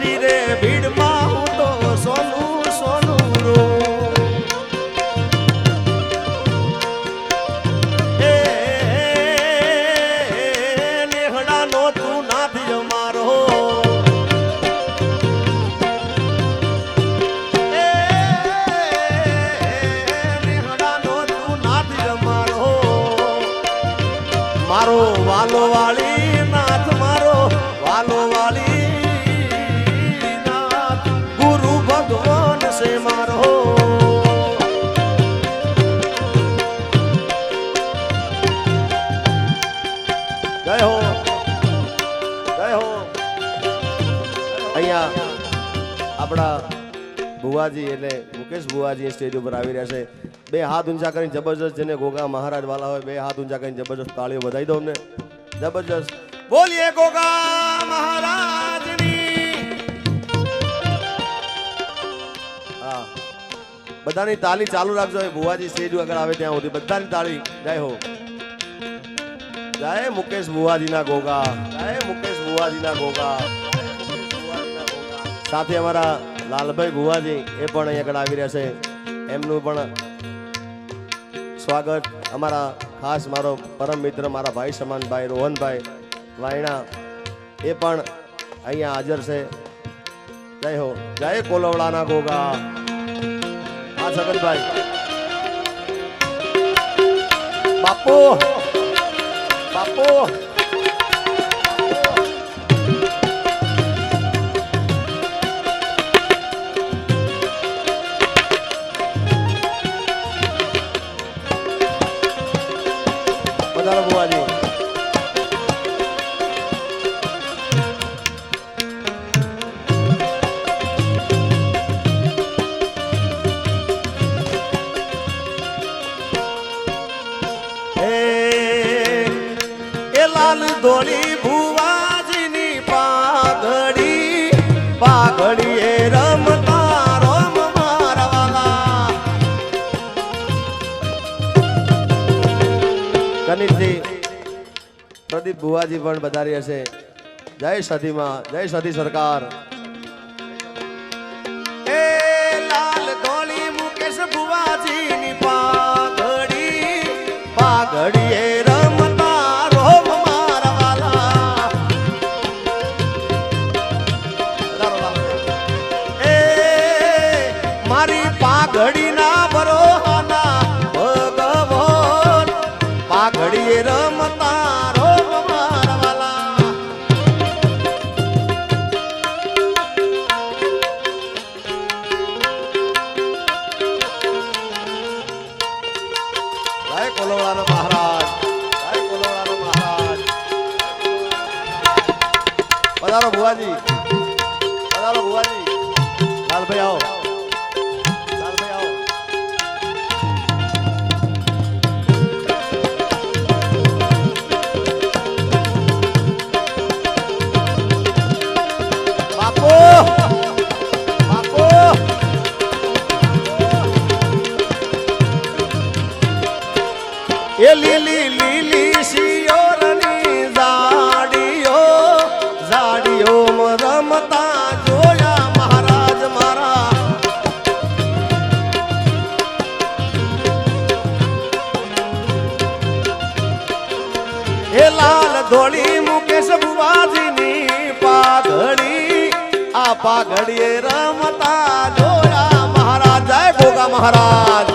শরীরে ভিড় અહીંયા આપણા ભુવાજી એટલે મુકેશ ભુવાજી સ્ટેજ ઉપર આવી રહ્યા છે. બે હાથ ઊંચા કરીને જબરજસ્ત જેને ગોગા મહારાજ વાલા હોય, બે હાથ ઊંચા કરીને જબરજસ્ત તાળીઓ વધાવી દો અમને જબરજસ્ત. બોલીએ ગોગા મહારાજની. હા. બધાની તાળી ચાલુ રાખજો. ભુવાજી સ્ટેજ આગળ આવે ત્યાં સુધી બધાની તાળી. જય હો. જય મુકેશ ભુવાજીના ગોગા. જય મુકેશ ભુવાજીના ગોગા. સાથે અમારા લાલભાઈ ભુવાજી એ પણ અહીંયા આગળ આવી રહ્યા છે. એમનું પણ સ્વાગત. અમારા ખાસ મારો પરમ મિત્ર, મારા ભાઈ સમાનભાઈ, રોહનભાઈ, વાયણા, એ પણ અહીંયા હાજર છે. જય હો. જય કોલવડાના ગોગા હા, છગનભાઈ. બાપુ. બાપુ. પ્રદીપ ભુવાજી પણ વધારી હશે. જય સતીમાં જય સતી સરકાર. પધારો ભુવાજી. પધારો ભુવાજી. લાલભાઈ આવો. ધોળી મુકેશ બુવાજીની પાઘડી. આ પાઘડીએ રમતા જોયા મહારાજ. જય ભોગા મહારાજ.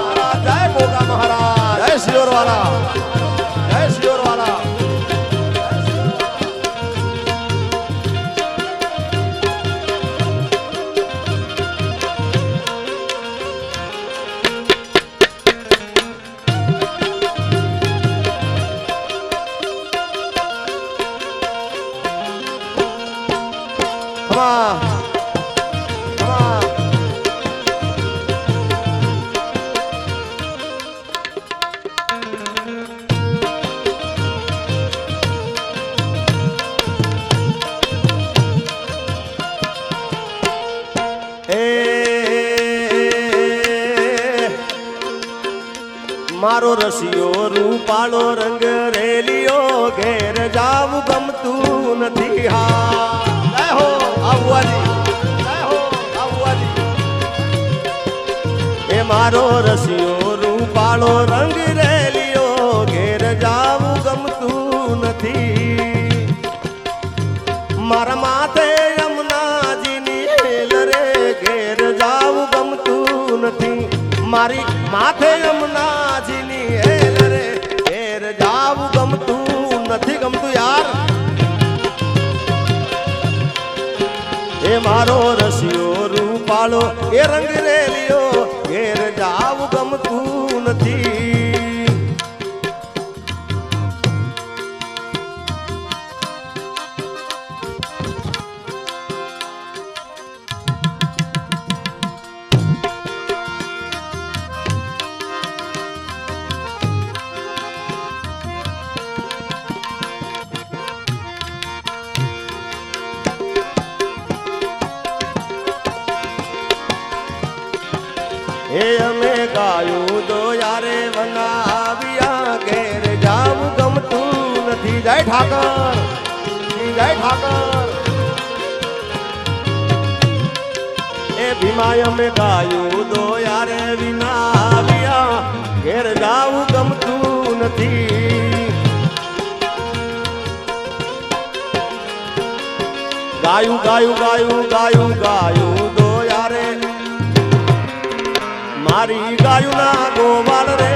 રસિયો, રૂપાળો રંગ રેલિયો ઘેર જાવું ગમતું નથી. હા. હો એ મારો રસિયો, રૂપાળો રંગ રેલિયો ઘેર જાવું ગમતું નથી. મારા માથે ઘેર જાવું ગમતું નથી. મારી માથે યમુનાજીની મારો રસિયો રૂપાળો એ રંગ રેલિયો ગાયું તો યારે બનાવ્યા ઘેર. જાવ ગમતું નથી. જય ઠાકર. જય ઠાકર. એ ભીમાય અમે ગાયું તો યારે વિનાવ્યા ઘેર જાવ ગમતું નથી. ગાયું ગાયું ગાયું ગાયું ગાયું. મારી ગાયું ના ગોવાળ રે.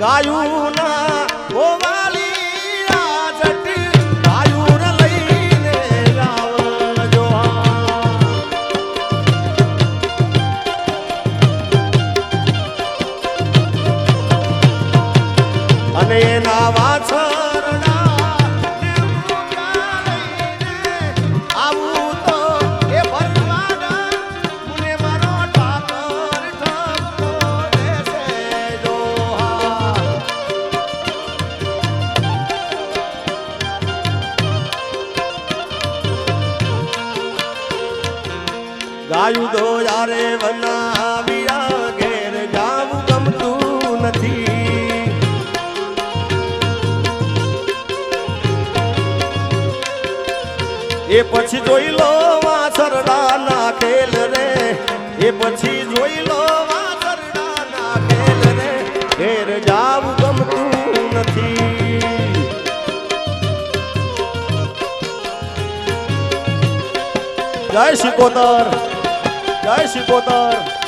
ગાયું ના ગોવાલી અને એના વાછરડા દો યારે વનાવ્યા ઘેર જાવું ગમતું નથી. એ પછી જોઈ લો વાસરડા ના ખેલ રે. એ પછી જોઈ લો વાસરડા ના ખેલ રે. ઘેર જાવું ગમતું નથી. જય શિકોતર જય શ્રી જય